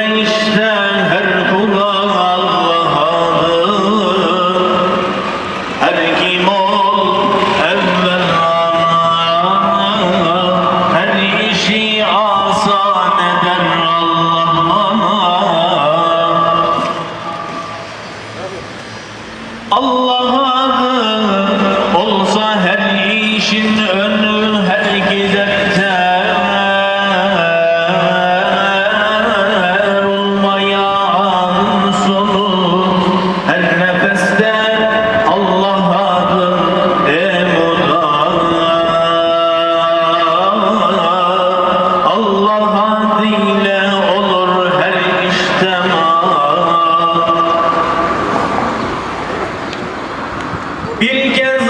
Krishna. Bir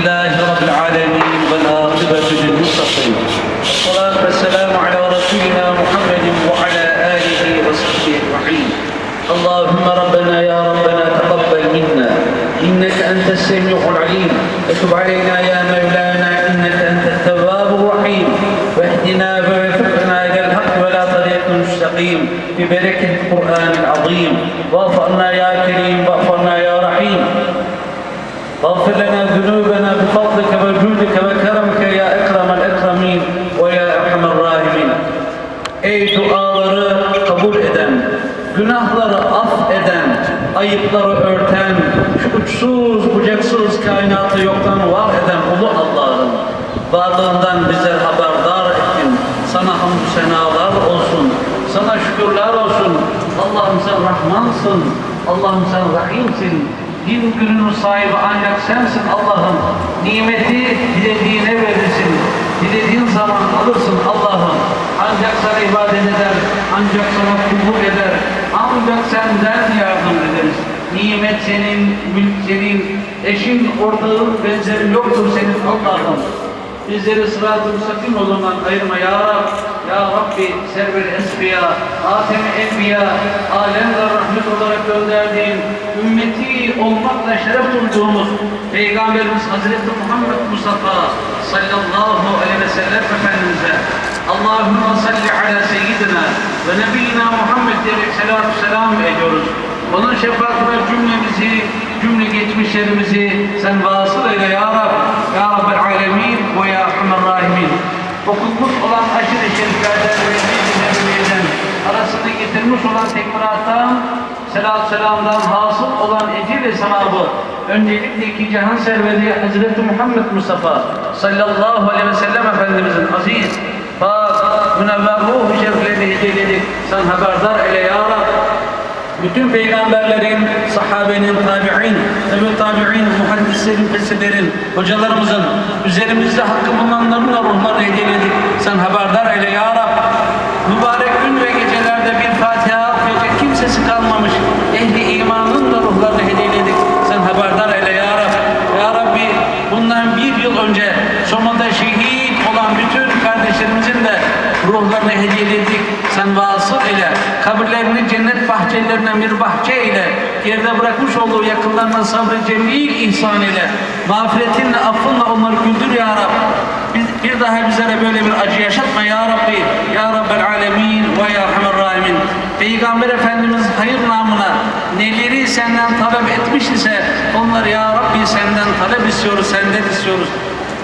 لله رب العالمين والآخرة للمتقين. والصلاة والسلام على رسولنا محمد وعلى آله وصحبه أجمعين. اللهم ربنا يا ربنا تقبل منا. إنك أنت السميع العليم. وتب علينا يا مولانا إنك أنت التواب الرحيم. واهدنا ووفقنا إلى الحق ولا طريق مستقيم. ببركة القرآن العظيم. واغفرنا يا كريم واغفرنا يا رحيم. واغفر لنا ذنوبنا بفضلك وجودك وكرمك يا اكرم الاكرمين ويا ارحم الراحمين. Ey duaları kabul eden, günahları af eden, ayıpları örten, şu uçsuz bucaksız kainatı yoktan var eden ulu Allah'ım. Varlığından bizler haberdar ettin. Sana hamdü senalar olsun. Sana şükürler olsun. Allah'ım sen Rahmansın. Allah'ım sen Rahimsin. Din sahibi ancak sensin Allah'ım. Nimeti dilediğine verirsin. Dilediğin zaman alırsın Allah'ım. Ancak sana ibadet eder, ancak sana kulluk eder, ancak senden yardım ederiz. Nimet senin, mülk senin, eşin, ortağın, benzerin yoktur senin Allah'ım. Bizleri sırat-ı müstakim yolundan ayırma ya Rab. Ya Rabbi server esfiya, Hatem-i Enbiya, alemler rahmet olarak gönderdiğin, ümmeti olmakla şeref bulduğumuz Peygamberimiz Hazreti Muhammed Mustafa sallallahu aleyhi ve sellem Efendimiz'e Allahümme salli ala seyyidina ve nebiyyina Muhammed diyerek selatü selam ediyoruz. Onun şefaatine cümlemizi, cümle geçmişlerimizi sen vasıl eyle ya Rab. Ya Rabbel alemin ve ya Erhamer rahimin. Okunmuş olan aşırı şeriflerden ve nebiyeden arasını getirmiş olan tekbirattan, selat selamdan hasıl olan ecir ve sevabı öncelikle iki cihan serveri Hazreti Muhammed Mustafa sallallahu aleyhi ve sellem Efendimizin aziz, pak, münevver ruh şeriflerini hediyeledik. Sen haberdar eyle ya Rab. Bütün peygamberlerin, sahabenin, tabi'in, tabi tabi'in, muhaddislerin, fesirlerin, hocalarımızın, üzerimizde hakkı bulunanların da ruhlarını hediyeledik. Sen haberdar eyle ya Rab. Mübarek gün ve gecelerde bir Fatiha okuyacak kimsesi kalmamış. Ehli imanın da ruhlarını hediyeledik. Sen haberdar eyle ya Rab. Ya Rabbi bundan bir yıl önce Soma'da şehit olan bütün kardeşlerimizin de ruhlarını hediyeledik. Sen vasıl ile kabirlerini bahçelerine bir bahçe ile geride bırakmış olduğu yakınlarına sabrı cemil ihsan ile mağfiretinle affınla onları güldür ya Rab. Biz, bir daha bizlere böyle bir acı yaşatma ya Rabbi. Ya Rabbel alemin ve ya Erhamer rahimin. Peygamber Efendimiz hayır namına neleri senden talep etmiş ise onları ya Rabbi senden talep istiyoruz, senden istiyoruz.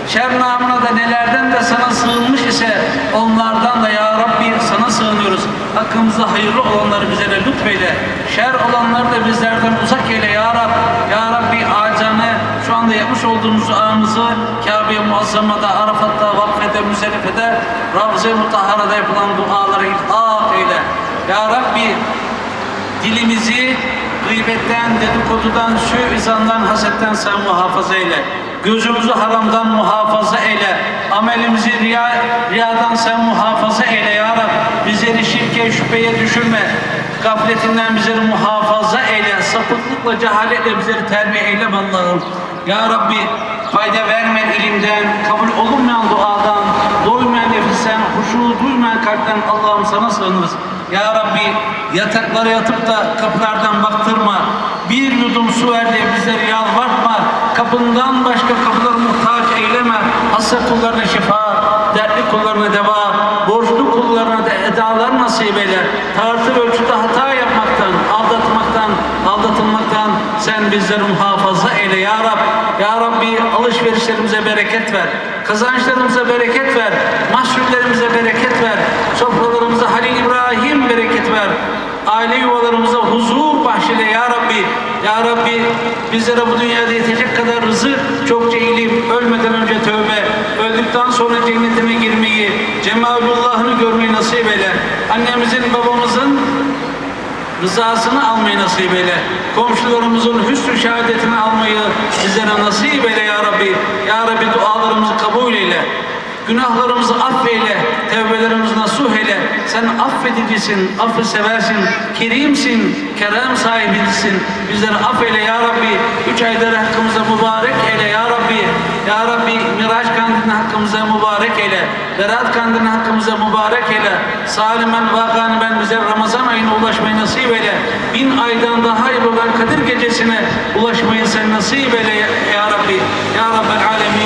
Şer namına da nelerden de sana sığınmış ise onlardan da ya Rabbi sana sığınıyoruz. Hakkımızda hayırlı olanları bize de lütfeyle. Şer olanları da bizlerden uzak eyle ya Rab. Ya Rabbi acane şu anda yapmış olduğumuz duamızı Kabe-i Muazzama'da, Arafat'ta, Vakfe'de, Müzelife'de, Ravze-i Mutahhara'da yapılan dualara ilhak eyle. Ya Rabbi dilimizi gıybetten, dedikodudan, suizandan, hasetten sen muhafaza eyle. Gözümüzü haramdan muhafaza eyle. Amelimizi riya, riyadan sen muhafaza eyle ya Rab. Bizleri şirke, şüpheye düşürme. Gafletinden bizleri muhafaza eyle. Sapıklıkla, cehaletle bizleri terbiye eyle Allah'ım. Ya Rabbi fayda vermeyen ilimden, kabul olunmayan duadan, doymayan nefisten, huşu duymayan kalpten Allah'ım sana sığınırız. Ya Rabbi yataklara yatıp da kapılardan baktırma. Bir yudum su ver diye bizleri yalvartma. Kapından başka kapıları muhtaç eyleme. Hasta kullarına şifa, dertli kullarına deva, borçlu kullarına da edalar nasip eyle. Tartı ölçüde hata yapmaktan, aldatmaktan, aldatılmaktan sen bizleri muhafaza eyle ya Rab. Ya Rabbi alışverişlerimize bereket ver. Kazançlarımıza bereket ver. Mahsullerimize bereket ver. Sofralarımıza Halil İbrahim bereket ver. Aile yuvalarımıza huzur bahşeyle ya Rabbi. Ya Rabbi bizlere bu dünyada yetecek kadar rızık, çokça ilim, ölmeden önce tövbe, öldükten sonra cennetine girmeyi, Cemalullah'ını görmeyi nasip eyle. Annemizin, babamızın rızasını almayı nasip eyle. Komşularımızın hüsnü şehadetini almayı bizlere nasip eyle ya Rabbi. Ya Rabbi dualarımızı kabul eyle. Günahlarımızı affeyle, tevbelerimizi nasuh eyle. Sen affedicisin, affı seversin, kerimsin, kerem sahibisin. Bizleri affeyle ya Rabbi. Üç ayları hakkımıza mübarek eyle ya Rabbi. Ya Rabbi Miraç kandilini hakkımıza mübarek eyle. Berat kandilini hakkımıza mübarek eyle. Salimen vakan ben bize Ramazan ayına ulaşmayı nasip eyle. Bin aydan daha hayır olan Kadir gecesine ulaşmayı sen nasip eyle ya Rabbi. Ya Rabbel alemin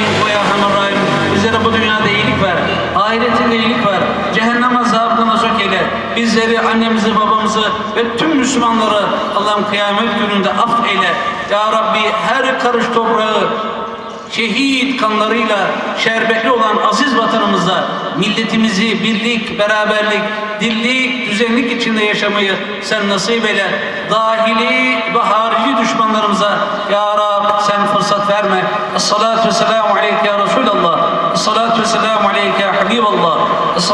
Bizleri, annemizi, babamızı ve tüm Müslümanları Allah'ım kıyamet gününde af eyle. Ya Rabbi her karış toprağı şehit kanlarıyla şerbetli olan aziz vatanımızda milletimizi birlik, beraberlik, dirlik, düzenlik içinde yaşamayı sen nasip eyle. Dahili ve harici düşmanlarımıza Ya Rab sen fırsat verme. Esselatu ve selamu aleyke ya Resulallah. Esselatu ve selamu aleyke ya Habiballah. Ve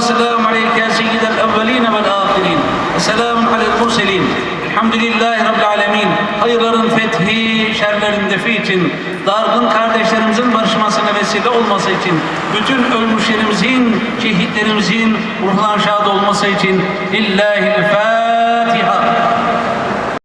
selamu aleyke ya Seyyidel evveline vel ahirin. Selamun alel murselin. Elhamdülillahi Rabbil Alemin. Hayırların fethi, şerlerin defi için, dargın kardeşlerimizin barışmasına vesile olması için, bütün ölmüşlerimizin, şehitlerimizin ruhlar şad olması için Lillahil Fatiha.